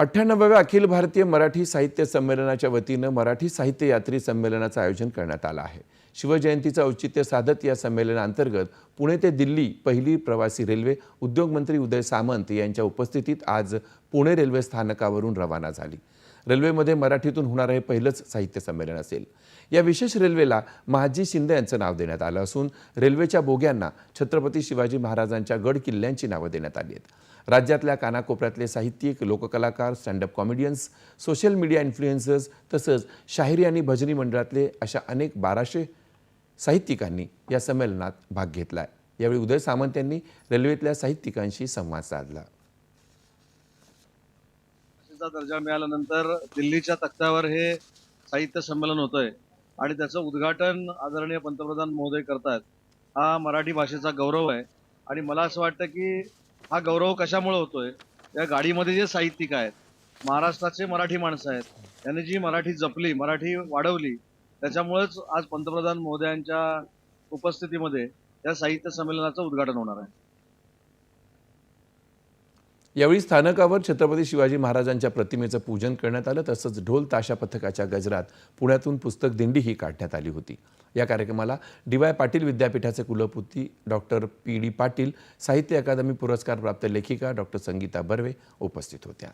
अठ्ठ्याण्णवाव्या अखिल भारतीय मराठी साहित्य संमेलनाच्या वतीनं मराठी साहित्य यात्री संमेलनाचं आयोजन करण्यात आलं आहे. शिवजयंतीचं औचित्य साधत या संमेलनाअंतर्गत पुणे ते दिल्ली पहिली प्रवासी रेल्वे उद्योगमंत्री उदय सामंत यांच्या उपस्थितीत आज पुणे रेल्वे स्थानकावरून रवाना झाली. रेल्वेमध्ये मराठीतून होणारं हे पहिलंच साहित्य संमेलन असेल. या विशेष रेल्वेला महाजी शिंदे यांचं नाव देण्यात आलं असून रेल्वेच्या बोग्यांना छत्रपती शिवाजी महाराजांच्या गड किल्ल्यांची नावं देण्यात आली आहेत. राज्यातल्या कानाकोपऱ्यातले साहित्यिक लोककलाकार standup comedians social media influencers तसंच शाहिरी आणि भजनी मंडळातले अशा अनेक बाराशे साहित्यिकांनी या संमेलनात भाग घेतला आहे यावेळी उदय सामंत यांनी रेल्वेतल्या साहित्यिकांशी संवाद साधला. चा दर्जा मिळाल्यानंतर दिल्लीच्या तख्त्यावर हे साहित्य संमेलन होतंय. आणि त्याचं उद्घाटन आदरणीय पंतप्रधान महोदय करतात हा मराठी भाषेचा गौरव आहे. आणि मला असं वाटतं की हा गौरव कशामुळे होतोय? या गाडीमध्ये जे साहित्यिक आहेत महाराष्ट्राचे मराठी माणसं आहेत त्यांनी जी मराठी जपली मराठी वाढवली त्याच्यामुळेच आज पंतप्रधान महोदयांच्या उपस्थितीमध्ये या साहित्य संमेलनाचं उद्घाटन होणार आहे. यावेळी स्थानकावर छत्रपती शिवाजी महाराजांच्या प्रतिमेचं पूजन करण्यात आलं तसंच ढोल ताशा पथकाच्या गजरात पुण्यातून पुस्तक दिंडीही काढण्यात आली होती. या कार्यक्रमाला डी वाय पाटील विद्यापीठाचे कुलपती डॉक्टर पी डी पाटील साहित्य अकादमी पुरस्कार प्राप्त लेखिका डॉक्टर संगीता बर्वे उपस्थित होत्या.